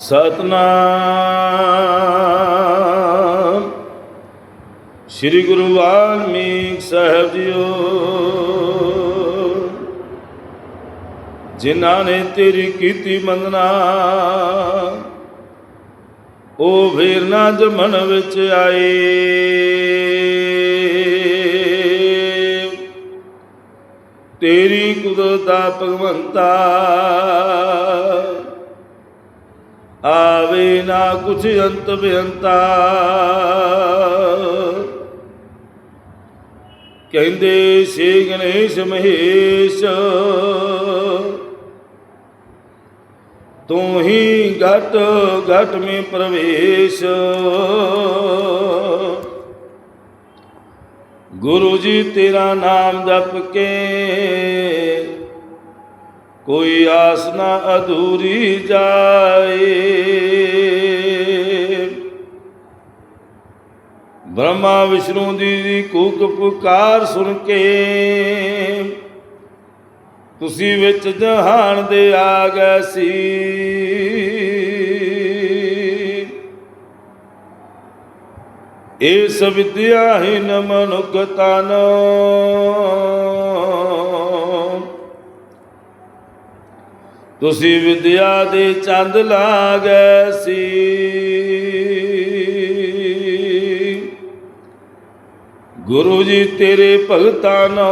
ਸਤਨਾਮ। ਸ੍ਰੀ Guru Valmik Sahib JIO. ਜਿਨ੍ਹਾਂ ਨੇ ਤੇਰੀ ਕੀਤੀ ਮੰਗਣਾ ਉਹ ਫੇਰ ਨਾ ਜਮਨ ਵਿੱਚ ਆਏ। ਤੇਰੀ ਕੁਦਰਤ ਦਾ ਭਗਵੰਤਾ ਆਵੇ ਨਾ ਕੁਛ ਅੰਤ ਬੇਅੰਤਾ। ਕਹਿੰਦੇ ਸੇ ਗਣੇਸ਼ ਮਹੇਸ਼, ਤੂੰ ਹੀ ਘਟ ਘਟ ਮੇ ਪ੍ਰਵੇਸ਼। ਗੁਰੂ ਜੀ ਤੇਰਾ ਨਾਮ ਜਪ ਕੇ ਕੋਈ ਆਸ ਨਾ ਅਧੂਰੀ ਜਾਏ। ਬ੍ਰਹਮਾ ਵਿਸ਼ਨੂੰ ਦੀ ਕੂਕ ਪੁਕਾਰ ਸੁਣ ਕੇ ਤੁਸੀਂ ਵਿੱਚ ਜਹਾਨ ਦੇ ਆ ਗਏ ਸੀ। ਇਸ ਵਿਦਿਆ ਹੀ ਨ ਤਨ। ਤੁਸੀਂ ਵਿਦਿਆ ਦੇ ਚੰਦ ਲਾ ਗਏ ਸੀ। ਗੁਰੂ ਜੀ ਤੇਰੇ ਭਗਤਾਂ ਨੂੰ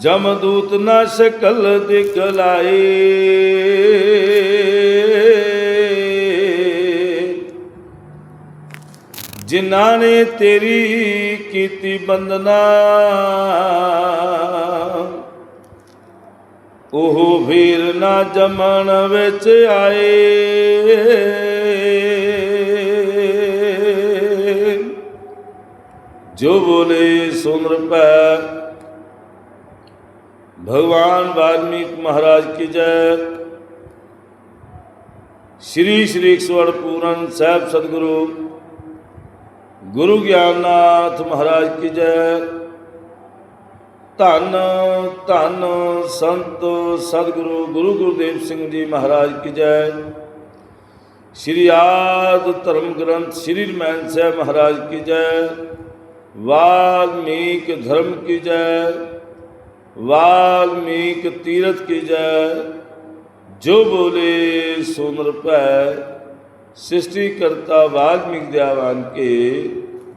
ਜਮਦੂਤ ਨਾ ਸ਼ਕਲ ਦਿਖਲਾਏ ਜਿਨ੍ਹਾਂ ਨੇ ਤੇਰੀ ਕੀਤੀ ਬੰਦਨਾ, ਉਹ ਫੇਰ ਨਾ ਜਮਨ ਵਿੱਚ ਆਏ। ਜੋ ਬੋਲੇ ਸੁਨ ਰਪੈ ਭਗਵਾਨ वाल्मीकि ਮਹਾਰਾਜ ਕੀ जय ਸ਼੍ਰੀ ਸ਼੍ਰੀ स्वर्ण ਪੂਰਨ ਸਾਹਿਬ ਸਤਿਗੁਰੂ, ਗੁਰੂ ਗਿਆਨਨਾਥ ਮਹਾਰਾਜ ਕੀ ਜੈ। ਧੰਨ ਧੰਨ ਸੰਤ ਸਤਿਗੁਰੂ ਗੁਰੂ ਗੁਰਦੇਵ ਸਿੰਘ ਜੀ ਮਹਾਰਾਜ ਕੀ ਜੈ। ਸ੍ਰੀ ਆਦ ਧਰਮ ਗ੍ਰੰਥ ਸ੍ਰੀ ਰਮਨ ਸਾਹਿਬ ਮਹਾਰਾਜ ਕੀ ਜੈ। वाल्मीक धर्म की जय, वाल्मीक तीर्थ की जय। जो बोले सुन पै, सृष्टिकर्ता वाल्मीकि दयावान के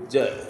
जय।